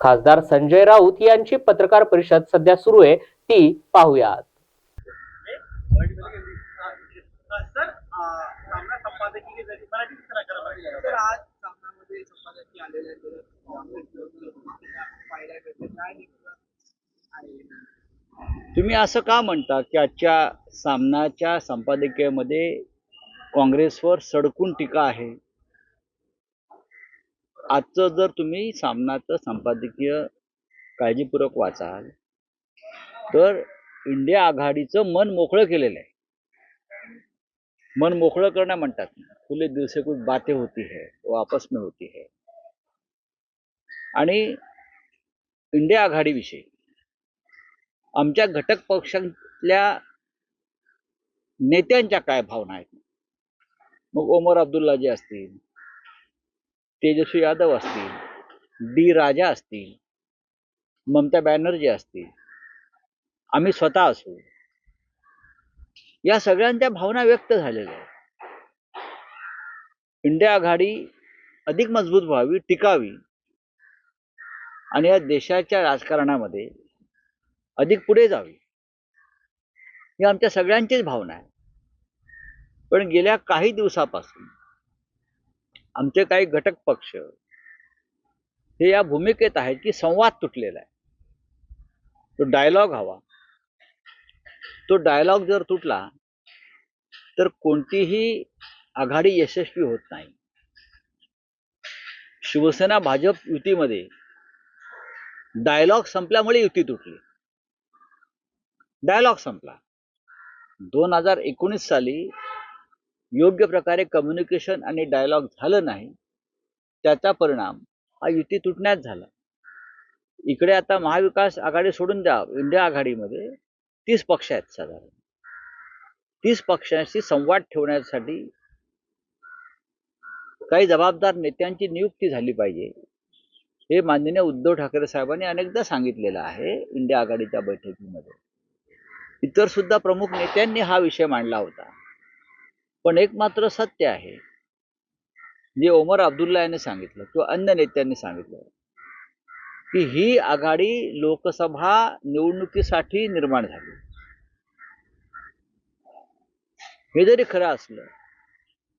खासदार संजय राऊत यांची पत्रकार परिषद सध्या सुरू आहे. ती पाहूयात. तुम्ही असं का म्हणता की आजच्या सामनाच्या संपादकीयमध्ये काँग्रेसवर सडकून टीका आहे? आजचं जर तुम्ही सामनाचं संपादकीय काळजीपूर्वक वाचाल तर इंडिया आघाडीचं मन मोकळं केलेलं आहे. मन मोकळं करणं म्हणतात खुले दिवसे कुछ बातें होती है वो आपस में होती है. आणि इंडिया आघाडीविषयी आमच्या घटक पक्षातल्या नेत्यांच्या काय भावना आहेत? मग ओमर अब्दुल्लाजी असतील तेजस्वी यादव असतील डी राजा असतील ममता बॅनर्जी असतील आम्ही स्वतः असू. या सगळ्यांच्या भावना व्यक्त झालेल्या आहेत. इंडिया आघाडी अधिक मजबूत व्हावी टिकावी आणि या देशाच्या राजकारणामध्ये अधिक पुढे जावी ही आमच्या सगळ्यांचीच भावना आहे. पण गेल्या काही दिवसापासून आमचे काही घटक पक्ष हे या भूमिकेत आहेत की संवाद तुटलेला आहे. तो डायलॉग हवा. तो डायलॉग जर तुटला तर कोणतीही आघाडी यशस्वी होत नाही. शिवसेना भाजप युतीमध्ये डायलॉग संपल्यामुळे युती तुटली. डायलॉग संपला. दोन हजार एकोणीस साली योग्य प्रकारे कम्युनिकेशन आणि डायलॉग झालं नाही त्याचा परिणाम हा युती तुटण्यात झाला. इकडे आता महाविकास आघाडी सोडून द्या इंडिया आघाडीमध्ये तीस पक्ष आहेत साधारण. तीस पक्षांशी संवाद ठेवण्यासाठी काही जबाबदार नेत्यांची नियुक्ती झाली पाहिजे हे माननीय उद्धव ठाकरे साहेबांनी अनेकदा सांगितलेलं आहे इंडिया आघाडीच्या बैठकीमध्ये. इतर सुद्धा प्रमुख नेत्यांनी हा विषय मांडला होता. पण एक मात्र सत्य आहे. जे ओमर अब्दुल्ला यांनी सांगितलं किंवा अन्य नेत्यांनी सांगितलं की ही आघाडी लोकसभा निवडणुकीसाठी निर्माण झाली. हे जरी खरं असलं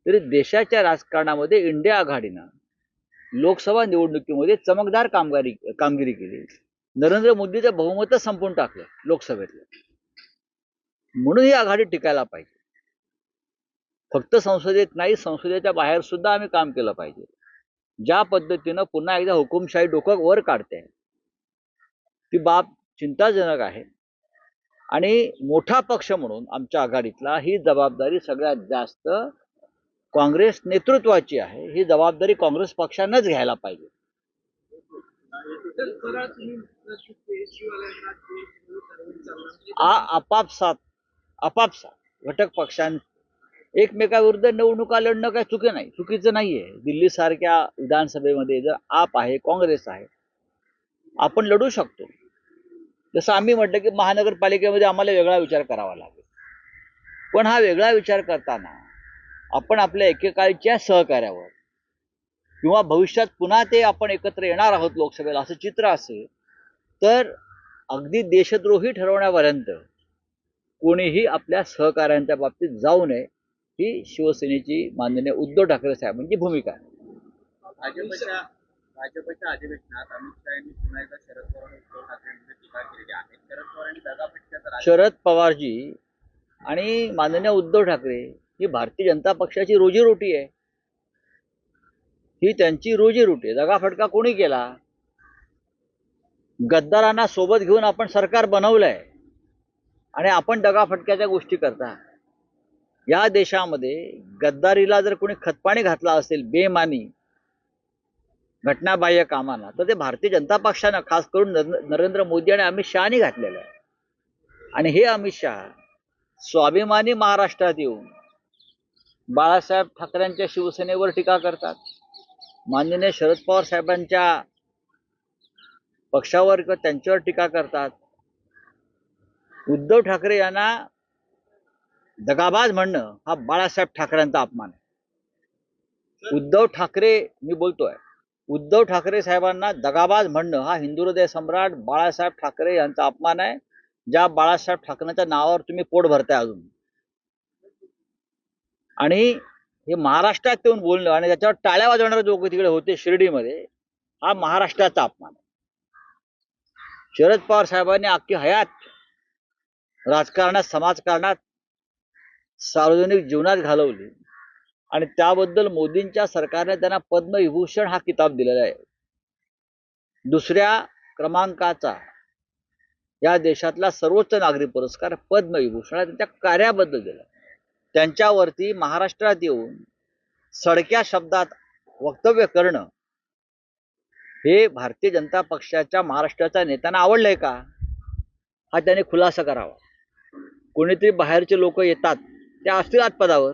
तरी देशाच्या राजकारणामध्ये इंडिया आघाडीनं लोकसभा निवडणुकीमध्ये चमकदार कामगारी कामगिरी केली. नरेंद्र मोदीचं बहुमतच संपवून टाकलं लोकसभेतलं. म्हणून ही आघाडी टिकायला पाहिजे. फक्त संसदेत नाही संसदेच्या बाहेर सुद्धा आम्ही काम केलं पाहिजे. ज्या पद्धतीनं पुन्हा एकदा हुकुमशाही डोकं वर काढते ती बाब चिंताजनक आहे. आणि मोठा पक्ष म्हणून आमच्या आघाडीतला ही जबाबदारी सगळ्यात जास्त काँग्रेस नेतृत्वाची आहे. ही जबाबदारी काँग्रेस पक्षानंच घ्यायला पाहिजे. आ आपापसात आपापसात घटक पक्षां एकमेकाविरुद्ध निवडणुका लढणं काय चुकी नाही. चुकीचं नाहीये. आहे दिल्लीसारख्या विधानसभेमध्ये जर आप आहे काँग्रेस आहे आपण लढू शकतो. जसं आम्ही म्हटलं की महानगरपालिकेमध्ये आम्हाला वेगळा विचार करावा लागेल. पण हा वेगळा विचार करताना आपण आपल्या एकेकाळच्या सहकार्यावर किंवा भविष्यात पुन्हा ते आपण एकत्र येणार आहोत लोकसभेला असं चित्र असेल तर अगदी देशद्रोही ठरवण्यापर्यंत कोणीही आपल्या सहकाऱ्यांच्या बाबतीत जाऊ नये. ही शिवसेनेची माननीय उद्धव ठाकरे साहेबांची भूमिका आहे. भाजपच्या भाजपच्या अधिवेशनात अमित शहा यांनी पुन्हा एकदा शरद पवार आणि उद्धव ठाकरेंची टीका केलेली आहे. शरद पवारांनी दगाफटक्याचा राज- शरद पवारजी आणि माननीय उद्धव ठाकरे ही भारतीय जनता पक्षाची रोजीरोटी आहे. ही त्यांची रोजीरोटी आहे. दगाफटका कोणी केला? गद्दारांना सोबत घेऊन आपण सरकार बनवलंय आणि आपण दगाफटक्याच्या गोष्टी करता. या देशामध्ये गद्दारीला जर कोणी खतपाणी घातला असेल बेमानी घटनाबाह्य कामांना तर ते भारतीय जनता पक्षानं खास करून नरेंद्र मोदी आणि अमित शहानी घातलेलं आहे. आणि हे अमित शहा स्वाभिमानी महाराष्ट्रात येऊन बाळासाहेब ठाकरेंच्या शिवसेनेवर टीका करतात. माननीय शरद पवार साहेबांच्या पक्षावर किंवा त्यांच्यावर टीका करतात. उद्धव ठाकरे यांना दगाबाज म्हणणं हा बाळासाहेब ठाकरेंचा अपमान आहे. उद्धव ठाकरे मी बोलतोय उद्धव ठाकरे साहेबांना दगाबाज म्हणणं हा हिंदू हृदय सम्राट बाळासाहेब ठाकरे यांचा अपमान आहे ज्या बाळासाहेब ठाकरेंच्या नावावर तुम्ही पोट भरताय अजून. आणि हे महाराष्ट्रात येऊन बोलणं आणि त्याच्यावर टाळ्या वाजवणारे लोक तिकडे होते शिर्डीमध्ये हा महाराष्ट्राचा अपमान आहे. शरद पवार साहेबांनी अख्खी हयात राजकारणात समाजकारणात सार्वजनिक जीवनात घालवली. आणि त्याबद्दल मोदींच्या सरकारने त्यांना पद्मविभूषण हा किताब दिलेला आहे. दुसऱ्या क्रमांकाचा या देशातला सर्वोच्च नागरी पुरस्कार पद्मविभूषण त्यांच्या कार्याबद्दल दिला. त्यांच्यावरती महाराष्ट्रात येऊन सडक्या शब्दात वक्तव्य करणं हे भारतीय जनता पक्षाच्या महाराष्ट्राच्या नेत्यांना आवडलंय का? हा त्याने खुलासा करावा. कोणीतरी बाहेरचे लोक येतात. ते असतील आज पदावर.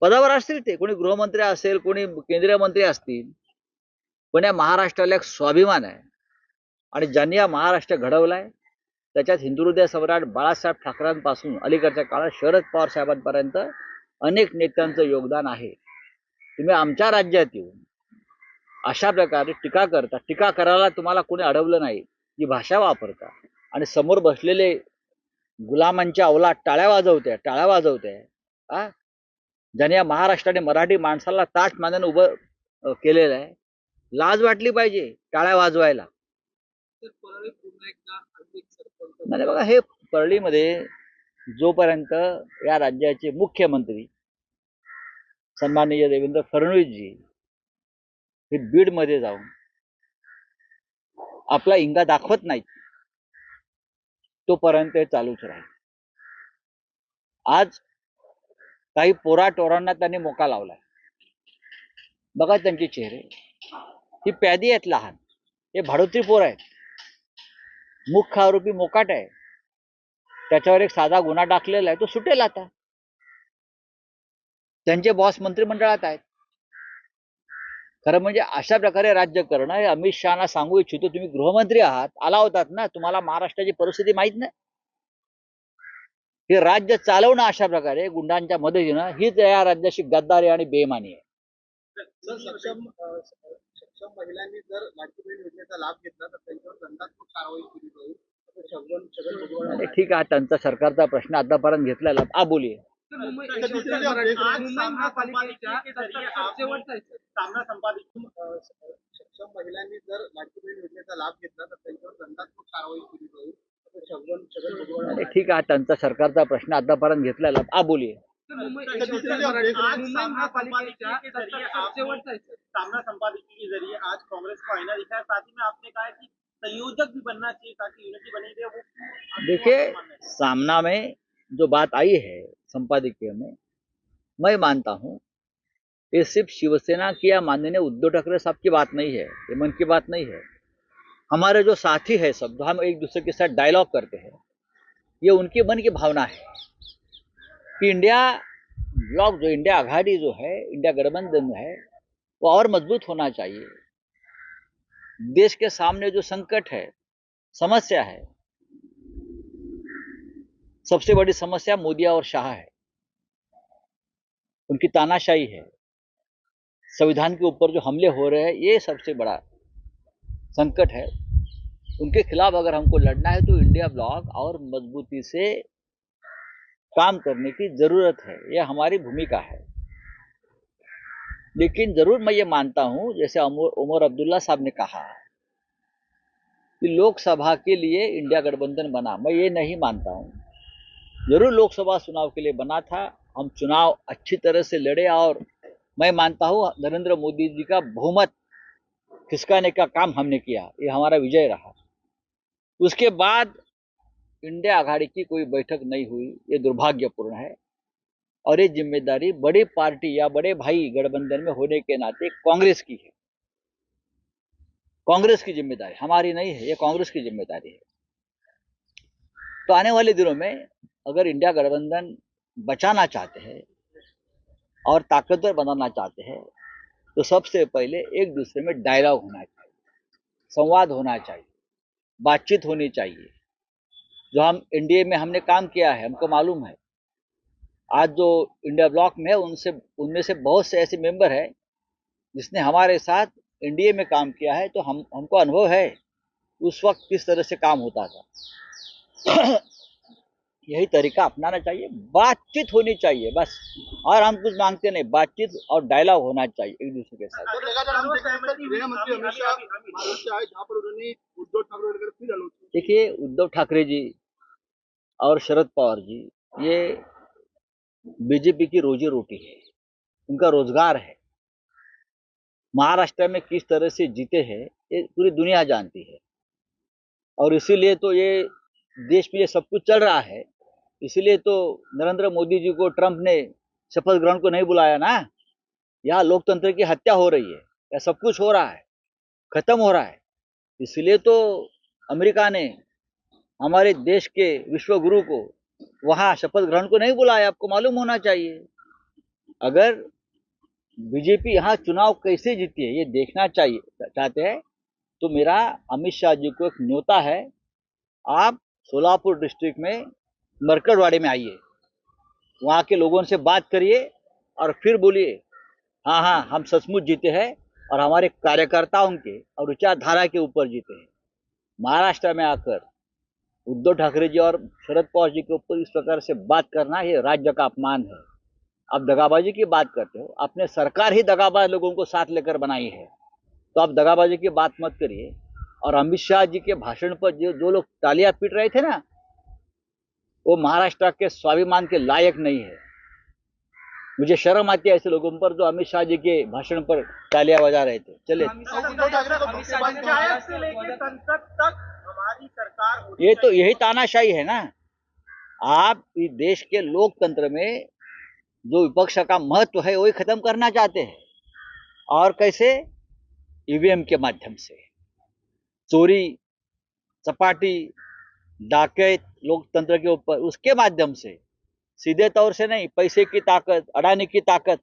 पदावर असतील ते. कोणी गृहमंत्री असेल कोणी केंद्रीय मंत्री असतील. पण या महाराष्ट्राला एक स्वाभिमान आहे. आणि ज्यांनी हा महाराष्ट्र घडवलाय त्याच्यात हिंदू हृदय सम्राट बाळासाहेब ठाकरेंपासून अलीकडच्या काळात शरद पवार साहेबांपर्यंत अनेक नेत्यांचं योगदान आहे. तुम्ही आमच्या राज्यात येऊन अशा प्रकारे टीका करता. टीका करायला तुम्हाला कोणी अडवलं नाही. ही भाषा वापरता. आणि समोर बसलेले गुलामांच्या अवलात टाळ्या वाजवते टाळ्या वाजवते. आ ज्याने या महाराष्ट्राने मराठी माणसाला ताट मानाने उभं केलेलं आहे. लाज वाटली पाहिजे टाळ्या वाजवायला. नाही बघा हे परळीमध्ये जोपर्यंत या राज्याचे मुख्यमंत्री सन्माननीय देवेंद्र फडणवीसजी हे बीडमध्ये जाऊन आपला इंगा दाखवत नाहीत तोपर्यंत चालूच राहील. आज काही पोरा टोरांना त्यांनी मोका लावलाय. बघा त्यांचे चेहरे. ही प्यादी आहेत लहान. हे भाडोत्री पोर आहेत. मुख्य आरोपी मोकाट आहे. त्याच्यावर एक साधा गुन्हा टाकलेला आहे. तो सुटेल आता. त्यांचे बॉस मंत्रिमंडळात आहेत. खरं म्हणजे अशा प्रकारे राज्य करणं हे अमित शहाना सांगू इच्छितो. तुम्ही गृहमंत्री आहात आला होतात ना तुम्हाला महाराष्ट्राची परिस्थिती माहीत नाही? हे राज्य चालवणं अशा प्रकारे गुंडांच्या मदतीनं हीच या राज्याची गद्दारी आणि बेमानी आहे. महिलांनी जर योजनेचा लाभ घेतला तर त्यांच्यावर कारवाई केली जाईल. ठीक आहे त्यांचा सरकारचा प्रश्न आतापर्यंत घेतलेला. आ बोलिये. मुंबई तर दुसरी जी update आहे, मुंबई महापालिकेच्या सत्ताचा शेवटचा आहे, सर. सामना संपादित सक्षम महिलांनी जर लाडकी बहीण योजनेचा लाभ घेतला तर त्यांच्यावर दंडात्मक कारवाई केली जाईल. असं छगन छगन भुजबळ आणि ठीक आहे त्यांचा सरकारचा प्रश्न आतापर्यंत घेतलेला आ बोलिये. सामना संपादकीय के ज़रिए आज कांग्रेस को आईना दिखाया साथ ही में आपने कहा कि संयोजक भी बनना चाहिए ताकि यूनिटी बनी रहे वो देखिए सामना में जो बात आई है संपादकीय में। मैं मानता हूँ, ये सिर्फ़ शिवसेना की या माननीय उद्धव ठाकरे साहब की बात नहीं है, ये मन की बात नहीं है। हमारे जो साथी है सब, जो हम एक दूसरे के साथ डायलॉग करते हैं, ये उनकी मन की भावना है कि इंडिया ब्लॉक जो, इंडिया आघाड़ी जो है, इंडिया गठबंधन है, वो और मज़बूत होना चाहिए। देश के सामने जो संकट है, समस्या है, सबसे बड़ी समस्या मोदी और शाह है। उनकी तानाशाही है। संविधान के ऊपर जो हमले हो रहे हैं, ये सबसे बड़ा संकट है। उनके खिलाफ अगर हमको लड़ना है तो इंडिया ब्लॉक और मजबूती से काम करने की ज़रूरत है। यह हमारी भूमिका है। लेकिन ज़रूर मैं ये मानता हूँ, जैसे उमर अब्दुल्ला साहब ने कहा कि लोकसभा के लिए इंडिया गठबंधन बना। मैं ये नहीं मानता हूँ। ज़रूर लोकसभा चुनाव के लिए बना था हम चुनाव अच्छी तरह से लड़े और मैं मानता हूँ, नरेंद्र मोदी जी का बहुमत खिसकाने का काम हमने किया, ये हमारा विजय रहा। उसके बाद इंडिया आघाड़ी की कोई बैठक नहीं हुई, ये दुर्भाग्यपूर्ण है। और ये ज़िम्मेदारी बड़ी पार्टी या बड़े भाई गठबंधन में होने के नाते कांग्रेस की है। कांग्रेस की ज़िम्मेदारी हमारी नहीं है, ये कांग्रेस की ज़िम्मेदारी है। तो आने वाले दिनों में अगर इंडिया गठबंधन बचाना चाहते हैं और ताकतवर बनाना चाहते हैं तो सबसे पहले एक दूसरे में डायलॉग होना चाहिए, संवाद होना चाहिए, बातचीत होनी चाहिए। जो हम एनडीए में हमने काम किया है, हमको मालूम है, आज जो इंडिया ब्लॉक में है उनसे, उनमें से बहुत से ऐसे मेंबर हैं, जिसने हमारे साथ एनडीए में काम किया है तो हम, हमको अनुभव है, उस वक्त किस तरह से काम होता था। यही तरीका अपनाना चाहिए बातचीत होनी चाहिए बस। और हम कुछ मांगते नहीं बातचीत और डायलॉग होना चाहिए एक दूसरे के साथ। वगैरह फिर आलोचना देखिए उद्धव ठाकरे जी और शरद पवार जी ये बीजेपी की रोजी रोटी है उनका रोज़गार है। महाराष्ट्र में किस तरह से जीते हैं ये पूरी दुनिया जानती है। और इसीलिए तो ये देश में ये सब कुछ चल रहा है। इसीलिए तो नरेंद्र मोदी जी को ट्रंप ने शपथ ग्रहण को नहीं बुलाया ना। यहाँ लोकतंत्र की हत्या हो रही है, या सब कुछ हो रहा है, खत्म हो रहा है। इसलिए तो अमेरिका ने हमारे देश के विश्व गुरु को वहाँ शपथ ग्रहण को नहीं बुलाया, आपको मालूम होना चाहिए। अगर बीजेपी यहाँ चुनाव कैसे जीती है, ये देखना चाहिए, चाहते हैं तो मेरा अमित शाह जी को एक न्योता है, आप सोलापुर डिस्ट्रिक्ट में मरकड़वाड़ी में आइए। वहाँ के लोगों से बात करिए और फिर बोलिए हाँ हाँ हम सचमुच जीते हैं और हमारे कार्यकर्ताओं के और विचारधारा के ऊपर जीते हैं। महाराष्ट्र में आकर उद्धव ठाकरे जी और शरद पवार जी के ऊपर इस प्रकार से बात करना ये राज्य का अपमान है। आप दगाबाजी की बात करते हो अपने सरकार ही दगाबाज लोगों को साथ लेकर बनाई है। तो आप दगाबाजी की बात मत करिए। और अमित शाह जी के भाषण पर जो जो लोग तालियाँ पीट रहे थे ना वो महाराष्ट्र के स्वाभिमान के लायक नहीं है। मुझे शर्म आती है ऐसे लोगों पर जो अमित शाह जी के भाषण पर तालियाँ बजा रहे थे। सरकार होनी ये तो यही तानाशाही है ना। आप इस देश के लोकतंत्र में जो विपक्ष का महत्व है वही खत्म करना चाहते हैं। और कैसे? ईवीएम के माध्यम से। चोरी चपाटी डाकैत लोकतंत्र के ऊपर, उसके माध्यम से, सीधे तौर से नहीं, पैसे की ताकत, अडानी की ताकत,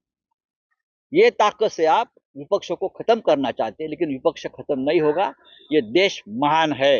ये ताकत से आप विपक्ष को खत्म करना चाहते हैं, लेकिन विपक्ष खत्म नहीं होगा, ये देश महान है।